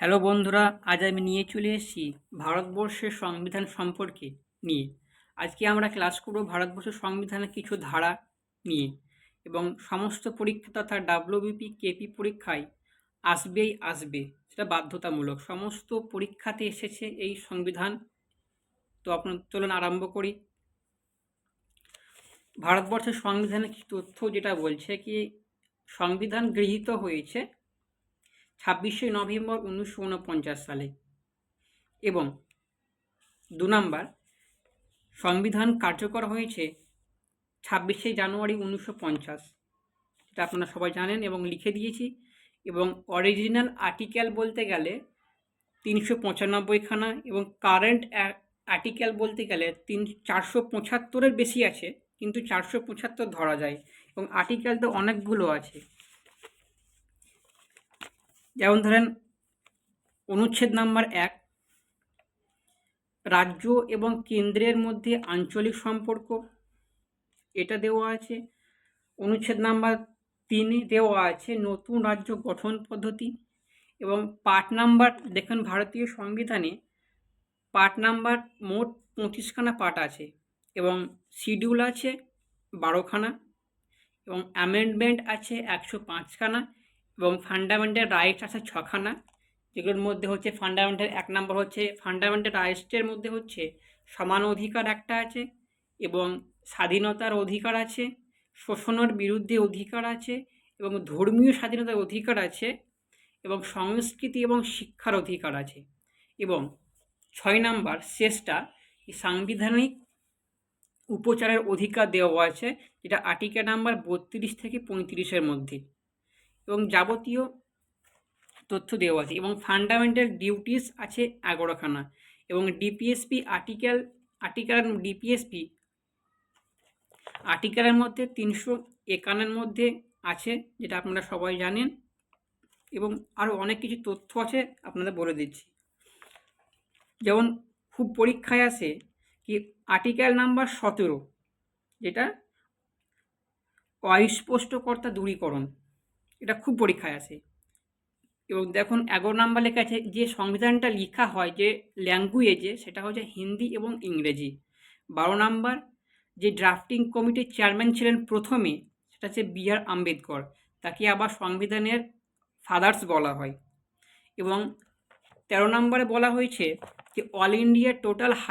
Hello বন্ধুরা, আজ আমি নিয়ে চলে এসেছি ভারতবর্ষের সংবিধান সম্পর্কে নিয়ে। আজকে আমরা ক্লাস করব ভারতবর্ষের সংবিধানের কিছু ধারা নিয়ে এবং সমস্ত পরীক্ষা তথা ডাব্লিউবিপি কেপি পরীক্ষায় আসবেই আসবে, সেটা বাধ্যতামূলক। সমস্ত পরীক্ষাতে এসেছে এই সংবিধান। তো আপনার চলুন আরম্ভ করি। ভারতবর্ষের সংবিধানের কিছু তথ্য যেটা বলছে কি, সংবিধান গৃহীত হয়েছে ছাব্বিশে নভেম্বর উনিশশো উনপঞ্চাশ সালে। এবং দু নাম্বার, সংবিধান কার্যকর হয়েছে ছাব্বিশে জানুয়ারি উনিশশো পঞ্চাশ। এটা আপনারা সবাই জানেন এবং লিখে দিয়েছি। এবং অরিজিনাল আর্টিকেল বলতে গেলে তিনশো পঁচানব্বইখানা এবং কারেন্ট আর্টিকেল বলতে গেলে তিন, চারশো পঁচাত্তরের বেশি আছে, কিন্তু চারশো পঁচাত্তর ধরা যায়। এবং আর্টিকেল তো অনেকগুলো আছে। যেমন ধরেন অনুচ্ছেদ নাম্বার এক, রাজ্য এবং কেন্দ্রের মধ্যে আঞ্চলিক সম্পর্ক, এটা দেওয়া আছে। অনুচ্ছেদ নাম্বার তিনে দেওয়া আছে নতুন রাজ্য গঠন পদ্ধতি এবং পার্ট নাম্বার, দেখেন ভারতীয় সংবিধানে পার্ট নাম্বার মোট পঁচিশখানা পার্ট আছে এবং শিডিউল আছে বারোখানা এবং অ্যামেন্ডমেন্ট আছে একশো পাঁচখানা। এবং ফান্ডামেন্টাল রাইটস আছে ছখানা, যেগুলোর মধ্যে হচ্ছে ফান্ডামেন্টাল এক নম্বর হচ্ছে ফান্ডামেন্টাল রাইটসের মধ্যে হচ্ছে সমান অধিকার একটা আছে এবং স্বাধীনতার অধিকার আছে, শোষণের বিরুদ্ধে অধিকার আছে এবং ধর্মীয় স্বাধীনতার অধিকার আছে এবং সংস্কৃতি এবং শিক্ষার অধিকার আছে। এবং ছয় নাম্বার শেষটা সাংবিধানিক উপচারের অধিকার দেওয়া আছে, যেটা আর্টিকেল নাম্বার বত্রিশ থেকে পঁয়ত্রিশের মধ্যে। এবং যাবতীয় তথ্য দেওয়া আছে। এবং ফান্ডামেন্টাল ডিউটিস আছে এগারোখানা এবং ডিপিএসপি আর্টিকেল আর্টিকেল ডিপিএসপি আর্টিকেলের মধ্যে তিনশো একান্নের মধ্যে আছে, যেটা আপনারা সবাই জানেন। এবং আরও অনেক কিছু তথ্য আছে আপনাদের বলে দিচ্ছি। যেমন খুব পরীক্ষায় আসে কি আর্টিকেল নাম্বার সতেরো, যেটা অস্পষ্টকর্তা দূরীকরণ। এটা খুব পরীক্ষায় আসে এবং দেখুন, এগারো নাম্বার লেখা আছে, যে সংবিধানটা লেখা হয় যে ল্যাঙ্গুয়েজে সেটা হচ্ছে হিন্দি এবং ইংরেজি। বারো নাম্বার, যে ড্রাফটিং কমিটির চেয়ারম্যান ছিলেন প্রথমে, সেটা হচ্ছে বি আর আম্বেদকর। তাকে আবার সংবিধানের ফাদার্স বলা হয়। এবং তেরো নম্বরে বলা হয়েছে যে অল ইন্ডিয়া টোটাল হাই